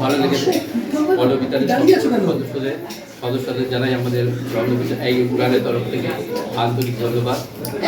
ভালো লেগেছে। সদস্যদের সদস্যদের জানাই আমাদের এই উড়ানের তরফ থেকে আন্তরিক ধন্যবাদ।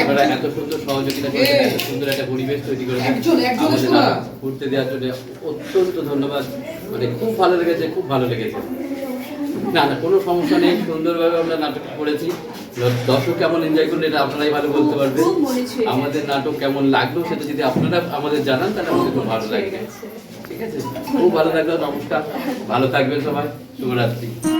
আপনারা এত সুন্দর সহযোগিতা করেছেন এত সুন্দর একটা পরিবেশ তৈরি করেছেন। আমাদের ঘুরতে দেওয়ার জন্য অত্যন্ত ধন্যবাদ। মানে খুব ভালো লেগেছে খুব ভালো লেগেছে। না না কোনো সমস্যা নেই সুন্দরভাবে আমরা নাটক করেছি। দর্শক কেমন এনজয় করলে এটা আপনারাই ভালো বলতে পারবেন। আমাদের নাটক কেমন লাগল সেটা যদি আপনারা আমাদের জানান তাহলে আমাদের খুব ভালো লাগবে। ঠিক আছে? খুব ভালো লাগল নমস্কার। ভালো থাকবেন সবাই। শুভরাত্রি।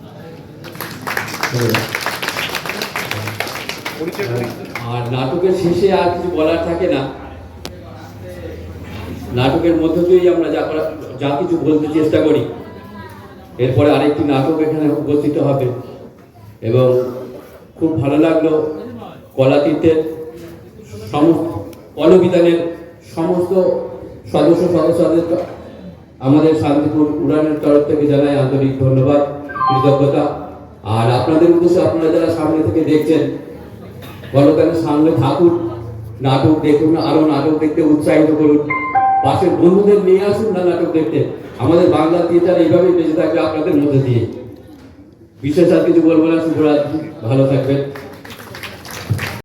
আর নাটকের শেষে আর কিছু বলার থাকে না। নাটকের মধ্য দিয়েই আমরা যা করা- যা কিছু বলতে চেষ্টা করি। এরপরে আরেকটি নাটক এখানে উপস্থিত হবে। এবং খুব ভালো লাগল কলাতীর্থের সমস্ত কলবিধানের সমস্ত সদস্য সদস্যদের আমাদের শান্তিপুর উড়ানের তরফ থেকে জানাই আন্তরিক ধন্যবাদ, কৃতজ্ঞতা। আর আপনাদের উদ্দেশ্যে আপনারা যারা সামনে থেকে দেখছেন, বলো কেন সামনে থাকুন, নাটক দেখুন, আরও নাটক দেখতে উৎসাহিত করুন। পাশের বন্ধুদের নিয়ে আসুন না নাটক দেখতে। আমাদের বাংলা থিয়েটার এইভাবেই বেঁচে থাকবে আপনাদের মধ্যে দিয়ে। বিশেষ আর কিছু বলব না, শুভরাত্রি, ভালো থাকবেন।